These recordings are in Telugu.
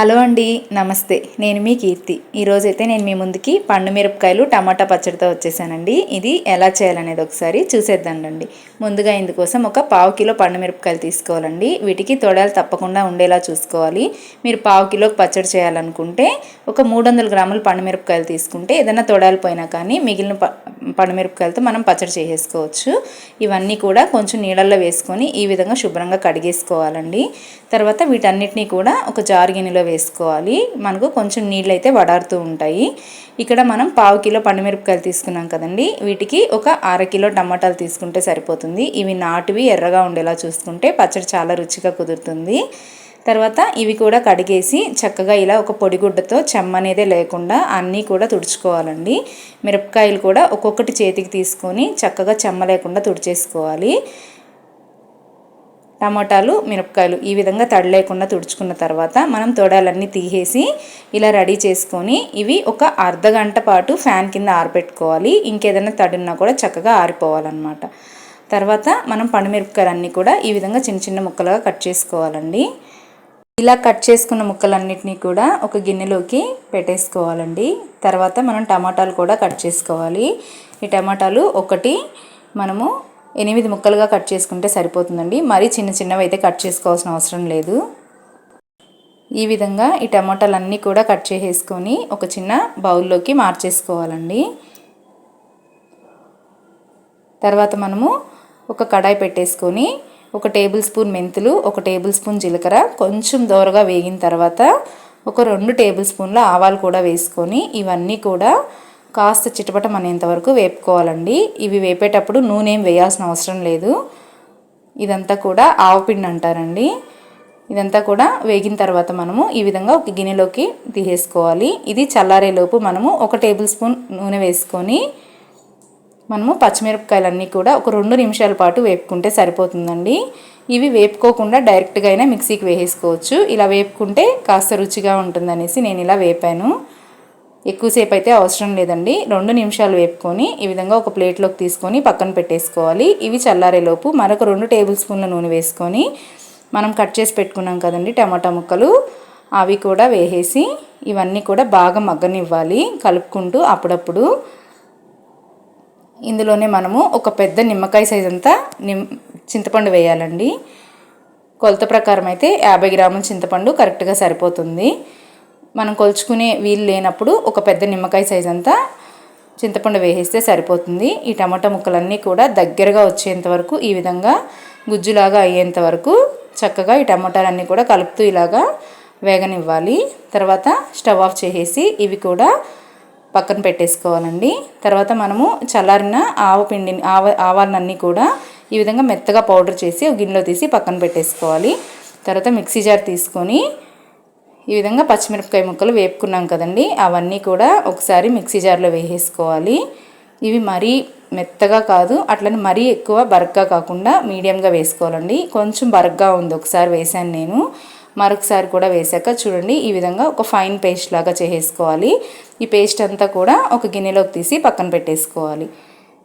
హలో అండి నమస్తే. నేను మీ కీర్తి. ఈరోజైతే నేను మీ ముందుకి పండు మిరపకాయలు టమాటా పచ్చడితో వచ్చేసానండి. ఇది ఎలా చేయాలనేది ఒకసారి చూసేద్దాండి ముందుగా ఇందుకోసం ఒక పావు కిలో పండు మిరపకాయలు తీసుకోవాలండి. వీటికి తొడాలు తప్పకుండా ఉండేలా చూసుకోవాలి. మీరు పావు కిలోకి పచ్చడి చేయాలనుకుంటే ఒక మూడు వందల గ్రాములు పండు మిరపకాయలు తీసుకుంటే ఏదైనా తొడాలు పోయినా కానీ మిగిలిన పండుమిరపకాయలతో పండు మిరపకాయలతో మనం పచ్చడి చేసేసుకోవచ్చు. ఇవన్నీ కూడా కొంచెం నీళ్ళల్లో వేసుకొని ఈ విధంగా శుభ్రంగా కడిగేసుకోవాలండి. తర్వాత వీటన్నిటినీ కూడా ఒక జారు గిన్నెలో వేసుకోవాలి. మనకు కొంచెం నీళ్ళు అయితే వడారుతూ ఉంటాయి. ఇక్కడ మనం పావు కిలో పండుమిరపకాయలు తీసుకున్నాం కదండి. వీటికి ఒక అర కిలో టమాటాలు తీసుకుంటే సరిపోతుంది. ఇవి నాటివి ఎర్రగా ఉండేలా చూసుకుంటే పచ్చడి చాలా రుచిగా కుదురుతుంది. తర్వాత ఇవి కూడా కడిగేసి చక్కగా ఇలా ఒక పొడిగుడ్డతో చెమ్మనేదే లేకుండా అన్నీ కూడా తుడుచుకోవాలండి. మిరపకాయలు కూడా ఒక్కొక్కటి చేతికి తీసుకొని చక్కగా చెమ్మ లేకుండా తుడిచేసుకోవాలి. టమాటాలు మిరపకాయలు ఈ విధంగా తడి లేకుండా తుడుచుకున్న తర్వాత మనం తొడాలన్నీ తీసేసి ఇలా రెడీ చేసుకొని ఇవి ఒక అర్ధ గంట పాటు ఫ్యాన్ కింద ఆరబెట్టుకోవాలి ఇంకేదైనా తడి ఉన్నా కూడా చక్కగా ఆరిపోవాలన్నమాట. తర్వాత మనం పండుమిరపకాయలు అన్నీ కూడా ఈ విధంగా చిన్న చిన్న ముక్కలుగా కట్ చేసుకోవాలండి. ఇలా కట్ చేసుకున్న ముక్కలన్నిటినీ కూడా ఒక గిన్నెలోకి పెట్టేసుకోవాలండి. తర్వాత మనం టమాటాలు కూడా కట్ చేసుకోవాలి. ఈ టమాటాలు ఒకటి మనము ఎనిమిది ముక్కలుగా కట్ చేసుకుంటే సరిపోతుందండి. మరీ చిన్న చిన్నవి అయితే కట్ చేసుకోవాల్సిన అవసరం లేదు. ఈ విధంగా ఈ టమాటాలన్నీ కూడా కట్ చేసేసుకొని ఒక చిన్న బౌల్లోకి మార్చేసుకోవాలండి. తర్వాత మనము ఒక కడాయి పెట్టేసుకొని ఒక టేబుల్ స్పూన్ మెంతులు ఒక టేబుల్ స్పూన్ జీలకర్ర కొంచెం దోరగా వేగిన తర్వాత ఒక రెండు టేబుల్ స్పూన్ల ఆవాలు కూడా వేసుకొని ఇవన్నీ కూడా కాస్త చిటపటం అనేంతవరకు వేపుకోవాలండి. ఇవి వేపేటప్పుడు నూనె ఏం వేయాల్సిన అవసరం లేదు. ఇదంతా కూడా ఆవపిండి అంటారండి. ఇదంతా కూడా వేగిన తర్వాత మనము ఈ విధంగా ఒక గిన్నెలోకి తీసేసుకోవాలి. ఇది చల్లారేలోపు మనము ఒక టేబుల్ స్పూన్ నూనె వేసుకొని మనము పచ్చిమిరపకాయలన్నీ కూడా ఒక రెండు నిమిషాల పాటు వేపుకుంటే సరిపోతుందండి. ఇవి వేపుకోకుండా డైరెక్ట్గా అయినా మిక్సీకి వేసేసుకోవచ్చు. ఇలా వేపుకుంటే కాస్త రుచిగా ఉంటుందనేసి నేను ఇలా వేపాను. ఎక్కువసేపు అయితే అవసరం లేదండి. రెండు నిమిషాలు వేపుకొని ఈ విధంగా ఒక ప్లేట్లోకి తీసుకొని పక్కన పెట్టేసుకోవాలి. ఇవి చల్లారేలోపు మరొక రెండు టేబుల్ స్పూన్ల నూనె వేసుకొని మనం కట్ చేసి పెట్టుకున్నాం కదండి టమాటా ముక్కలు అవి కూడా వేసేసి ఇవన్నీ కూడా బాగా మగ్గనివ్వాలి. కలుపుకుంటూ అప్పుడప్పుడు ఇందులోనే మనము ఒక పెద్ద నిమ్మకాయ సైజ్ అంతా నిమ్ చింతపండు వేయాలండి. కొలత ప్రకారం అయితే యాభై గ్రాముల చింతపండు కరెక్ట్గా సరిపోతుంది. మనం కొలుచుకునే వీలు లేనప్పుడు ఒక పెద్ద నిమ్మకాయ సైజ్ అంతా చింతపండు వేసేస్తే సరిపోతుంది. ఈ టమాటా ముక్కలన్నీ కూడా దగ్గరగా వచ్చేంత వరకు ఈ విధంగా గుజ్జులాగా అయ్యేంత వరకు చక్కగా ఈ టమాటాలన్నీ కూడా కలుపుతూ ఇలాగా వేగనివ్వాలి. తర్వాత స్టవ్ ఆఫ్ చేసేసి ఇవి కూడా పక్కన పెట్టేసుకోవాలండి. తర్వాత మనము చల్లారిన ఆవ పిండిని ఆవ ఆవాలన్నీ కూడా ఈ విధంగా మెత్తగా పౌడర్ చేసి గిన్నెలో తీసి పక్కన పెట్టేసుకోవాలి. తర్వాత మిక్సీ జార్ తీసుకొని ఈ విధంగా పచ్చిమిరపకాయ ముక్కలు వేపుకున్నాం కదండి. అవన్నీ కూడా ఒకసారి మిక్సీ జార్లో వేసేసుకోవాలి. ఇవి మరీ మెత్తగా కాదు అట్లనే మరీ ఎక్కువ బరగ్గా కాకుండా మీడియంగా వేసుకోవాలండి. కొంచెం బరగ్గా ఉంది ఒకసారి వేసాను నేను. మరొకసారి కూడా వేసాక చూడండి ఈ విధంగా ఒక ఫైన్ పేస్ట్ లాగా చేసేసుకోవాలి. ఈ పేస్ట్ అంతా కూడా ఒక గిన్నెలోకి తీసి పక్కన పెట్టేసుకోవాలి.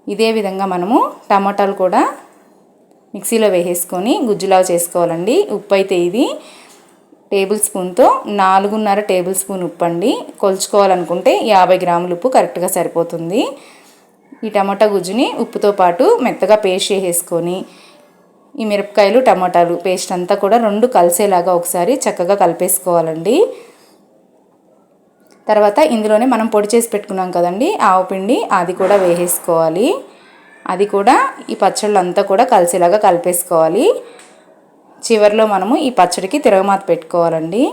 ఇదే విధంగా మనము టమాటాలు కూడా మిక్సీలో వేసేసుకొని గుజ్జులాగా చేసుకోవాలండి. ఉప్పు అయితే ఇది టేబుల్ స్పూన్తో నాలుగున్నర టేబుల్ స్పూన్ ఉప్పు అండి. కొలుచుకోవాలనుకుంటే యాభై గ్రాముల ఉప్పు కరెక్ట్గా సరిపోతుంది. ఈ టమాటా గుజ్జుని ఉప్పుతో పాటు మెత్తగా పేస్ట్ చేసేసుకొని ఈ మిరపకాయలు టమాటాలు పేస్ట్ అంతా కూడా రెండు కలిసేలాగా ఒకసారి చక్కగా కలిపేసుకోవాలండి. తర్వాత ఇందులోనే మనం పొడి చేసి పెట్టుకున్నాం కదండి ఆవు పిండి అది కూడా వేసేసుకోవాలి. అది కూడా ఈ పచ్చళ్ళు అంతా కూడా కలిసేలాగా కలిపేసుకోవాలి. చివరిలో మనము ఈ పచ్చడికి తిరగమాత పెట్టుకోవాలండి.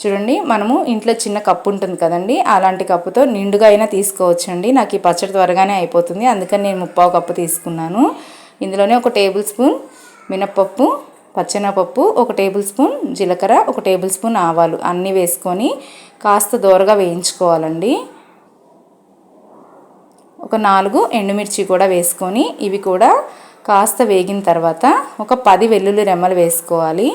చూడండి మనము ఇంట్లో చిన్న కప్పు ఉంటుంది కదండి అలాంటి కప్పుతో నిండుగా అయినా తీసుకోవచ్చండి. నాకు ఈ పచ్చడి త్వరగానే అయిపోతుంది అందుకని నేను ముప్పావు కప్పు తీసుకున్నాను. ఇందులోనే ఒక టేబుల్ స్పూన్ మినప్పప్పు పచ్చెనపప్పు ఒక టేబుల్ స్పూన్ జీలకర్ర ఒక టేబుల్ స్పూన్ ఆవాలు అన్నీ వేసుకొని కాస్త దూరగా వేయించుకోవాలండి. ఒక నాలుగు ఎండుమిర్చి కూడా వేసుకొని ఇవి కూడా కాస్త వేగిన తర్వాత ఒక పది వెల్లుల్లి రెమ్మలు వేసుకోవాలి.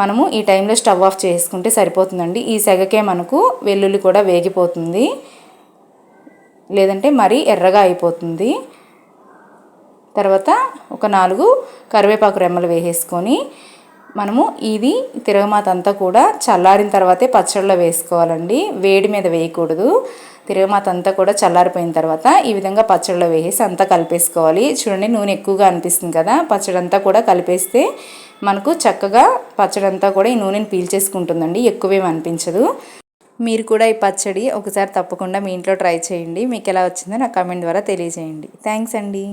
మనము ఈ టైంలో స్టవ్ ఆఫ్ చేసుకుంటే సరిపోతుందండి. ఈ సెగకే మనకు వెల్లుల్లి కూడా వేగిపోతుంది. లేదంటే మరీ ఎర్రగా అయిపోతుంది. తర్వాత ఒక నాలుగు కరివేపాకు రెమ్మలు వేసేసుకొని మనము ఇది తిరగమాత అంతా కూడా చల్లారిన తర్వాతే పచ్చడిలో వేసుకోవాలండి. వేడి మీద వేయకూడదు. తిరగమాత అంతా కూడా చల్లారిపోయిన తర్వాత ఈ విధంగా పచ్చడిలో వేసేసి అంతా కలిపేసుకోవాలి. చూడండి నూనె ఎక్కువగా అనిపిస్తుంది కదా. పచ్చడి అంతా కూడా కలిపేస్తే మనకు చక్కగా పచ్చడి అంతా కూడా ఈ నూనెని పీల్చేసుకుంటుందండి. ఎక్కువేమి అనిపించదు. మీరు కూడా ఈ పచ్చడి ఒకసారి తప్పకుండా మీ ఇంట్లో ట్రై చేయండి. మీకు ఎలా వచ్చిందో నా కామెంట్ ద్వారా తెలియజేయండి. థ్యాంక్స్ అండి.